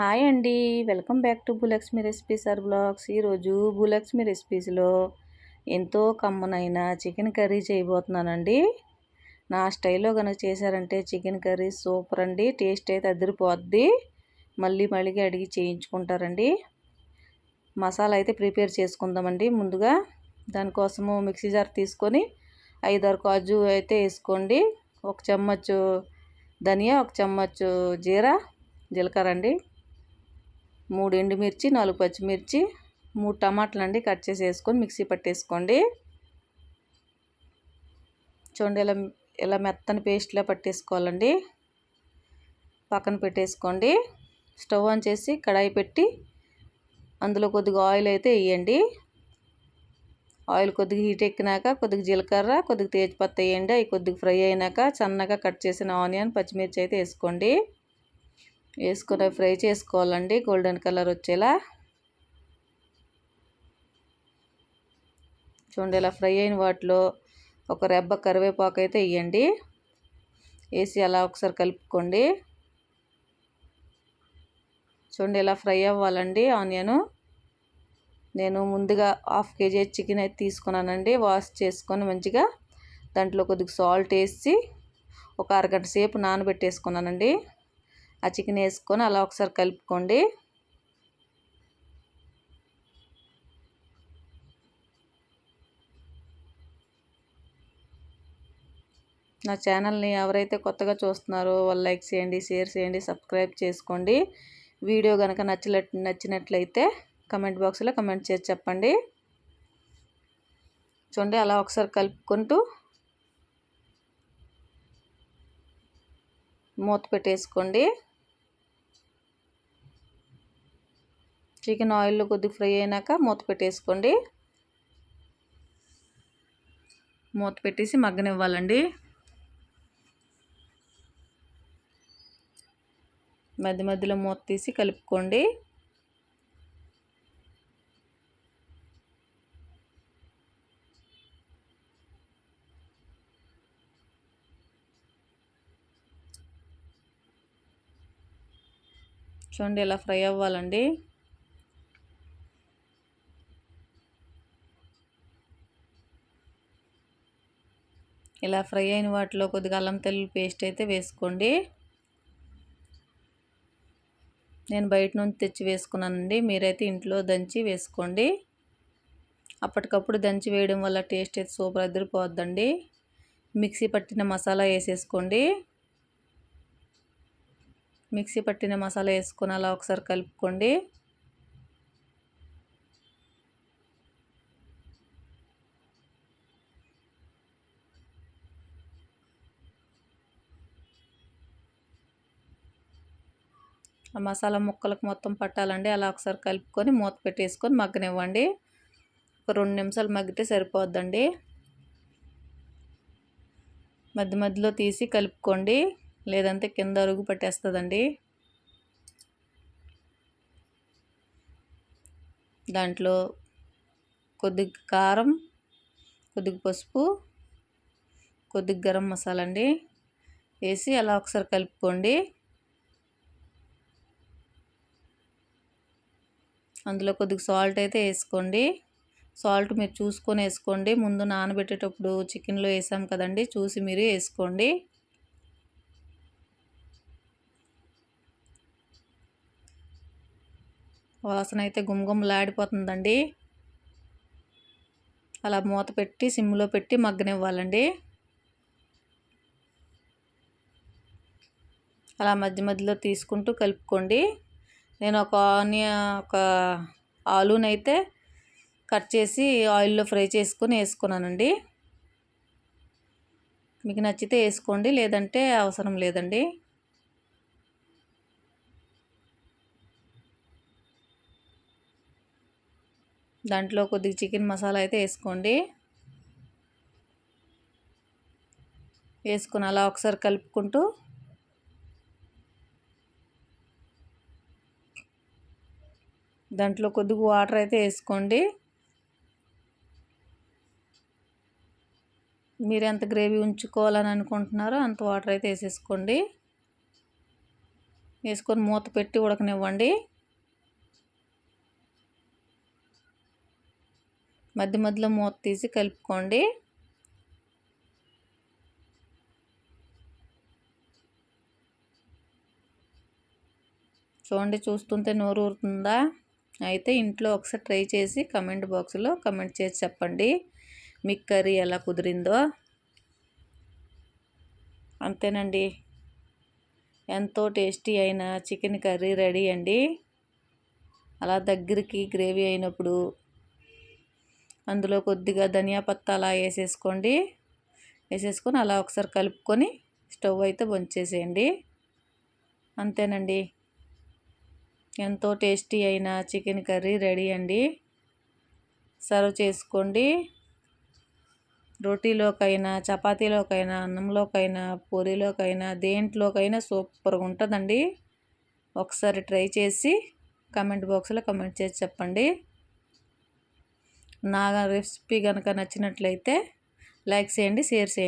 Hi అండి. Welcome back to Bhulakshmi recipes or blogs. ఈరోజు భూలక్ష్మి రెసిపీస్లో ఎంతో కమ్మనైన చికెన్ కర్రీ చేయబోతున్నానండి. నా స్టైల్లో కనుక చేశారంటే చికెన్ కర్రీ సూపర్ అండి. టేస్ట్ అయితే అదిరిపోద్ది. మళ్ళీ మళ్ళీ అడిగి చేయించుకుంటారండి. మసాలా అయితే ప్రిపేర్ చేసుకుందామండి ముందుగా. దానికోసము మిక్సీ జార్ తీసుకొని ఐదారు కాజు అయితే వేసుకోండి. ఒక చెమ్మచ్చు ధనియా ఒక చెమ్మచ్చు జీరా జీలకర్ర అండి. మూడు ఎండుమిర్చి నాలుగు పచ్చిమిర్చి మూడు టమాటాలు అండి కట్ చేసి వేసుకొని మిక్సీ పట్టేసుకోండి. చూడండి ఇలా ఇలా మెత్తని పేస్ట్లా పట్టేసుకోవాలండి. పక్కన పెట్టేసుకోండి. స్టవ్ ఆన్ చేసి కడాయి పెట్టి అందులో కొద్దిగా ఆయిల్ అయితే వేయండి. ఆయిల్ కొద్దిగా హీట్ ఎక్కినాక కొద్దిగా జీలకర్ర కొద్దిగా తేజ్పత్త వేయండి. అవి కొద్దిగా ఫ్రై అయినాక సన్నగా కట్ చేసిన ఆనియన్ పచ్చిమిర్చి అయితే వేసుకోండి. వేసుకొని ఫ్రై చేసుకోవాలండి గోల్డెన్ కలర్ వచ్చేలా. చూడండి ఇలా ఫ్రై అయిన వాటిలో ఒక రెబ్బ కరివేపాకు అయితే వేయండి. వేసి అలా ఒకసారి కలుపుకోండి. చూడండి ఇలా ఫ్రై అవ్వాలండి ఆనియను. నేను ముందుగా హాఫ్ కేజీ చికెన్ అయితే తీసుకున్నానండి వాష్ చేసుకొని మంచిగా దాంట్లో కొద్దిగా సాల్ట్ వేసి ఒక అరగంట సేపు నానబెట్టేసుకున్నానండి. ఆ చికెన్ వేసుకొని అలా ఒకసారి కలుపుకోండి. నా ఛానల్ని ఎవరైతే కొత్తగా చూస్తున్నారో వాళ్ళు లైక్ చేయండి షేర్ చేయండి సబ్స్క్రైబ్ చేసుకోండి. వీడియో కనుక నచ్చిన నచ్చినట్లయితే కమెంట్ బాక్స్లో కమెంట్ చేసి చెప్పండి. చూడండి అలా ఒకసారి కలుపుకుంటూ మూత పెట్టేసుకోండి. చికెన్ ఆయిల్లో కొద్దిగా ఫ్రై అయినాక మూత పెట్టేసుకోండి. మూత పెట్టేసి మగ్గనివ్వాలండి. మధ్య మధ్యలో మూత తీసి కలుపుకోండి. చూడండి ఇలా ఫ్రై అవ్వాలండి. ఇలా ఫ్రై అయిన వాటిలో కొద్దిగా అల్లం తెల్లి పేస్ట్ అయితే వేసుకోండి. నేను బయట నుంచి తెచ్చి వేసుకున్నానండి. మీరైతే ఇంట్లో దంచి వేసుకోండి. అప్పటికప్పుడు దంచి వేయడం వల్ల టేస్ట్ అయితే సూపర్ అదిరిపోద్దండి. మిక్సీ పట్టిన మసాలా వేసేసుకోండి. మిక్సీ పట్టిన మసాలా వేసుకొని అలా ఒకసారి కలుపుకోండి. ఆ మసాలా ముక్కలకు మొత్తం పట్టాలండి. అలా ఒకసారి కలుపుకొని మూత పెట్టేసుకొని మగ్గనివ్వండి. ఒక రెండు నిమిషాలు మగ్గితే సరిపోద్దండి. మధ్య మధ్యలో తీసి కలుపుకోండి. లేదంటే కింద అరుగు పట్టేస్తుందండి. దాంట్లో కొద్దిగా కారం కొద్దిగా పసుపు కొద్దిగా గరం మసాలా అండి. వేసి అలా ఒకసారి కలుపుకోండి. అందులో కొద్దిగా సాల్ట్ అయితే వేసుకోండి. సాల్ట్ మీరు చూసుకొని వేసుకోండి. ముందు నానబెట్టేటప్పుడు చికెన్లో వేసాం కదండి చూసి మీరు వేసుకోండి. వాసన అయితే గుమగుమలాడిపోతుందండి. అలా మూత పెట్టి సిమ్లో పెట్టి మగ్గనివ్వాలండి. అలా మధ్య మధ్యలో తీసుకుంటూ కలుపుకోండి. నేను ఒక ఆనియన్ ఒక ఆలూనైతే కట్ చేసి ఆయిల్లో ఫ్రై చేసుకొని వేసుకున్నానండి. మీకు నచ్చితే వేసుకోండి లేదంటే అవసరం లేదండి. దాంట్లో కొద్దిగా చికెన్ మసాలా అయితే వేసుకోండి. వేసుకుని అలా ఒకసారి కలుపుకుంటూ దాంట్లో కొద్దిగా వాటర్ అయితే వేసుకోండి. మీరు ఎంత గ్రేవీ ఉంచుకోవాలని అనుకుంటున్నారో అంత వాటర్ అయితే వేసేసుకోండి. వేసుకొని మూత పెట్టి ఉడకనివ్వండి. మధ్య మధ్యలో మూత తీసి కలుపుకోండి. చూడండి చూస్తుంటే నోరు ఊరుతుందా? అయితే ఇంట్లో ఒకసారి ట్రై చేసి కమెంట్ బాక్స్లో కమెంట్ చేసి చెప్పండి. మీకు కర్రీ ఎలా కుదిరిందో. అంతేనండి. ఎంతో టేస్టీ అయిన చికెన్ కర్రీ రెడీ అండి. అలా దగ్గరికి గ్రేవీ అయినప్పుడు అందులో కొద్దిగా ధనియా పత్తా అలా వేసేసుకోండి. వేసేసుకొని అలా ఒకసారి కలుపుకొని స్టవ్ అయితే చేసేయండి అంతేనండి. ఎంతో టేస్టీ అయిన చికెన్ కర్రీ రెడీ అండి. సర్వ్ చేసుకోండి. రొటీలోకైనా చపాతీలోకైనా అన్నంలోకైనా పూరీలోకైనా దేంట్లోకైనా సూపర్గా ఉంటుందండి. ఒకసారి ట్రై చేసి కమెంట్ బాక్స్లో కమెంట్ చేసి చెప్పండి. నా రెసిపీ కనుక నచ్చినట్లయితే లైక్ చేయండి షేర్ చేయండి.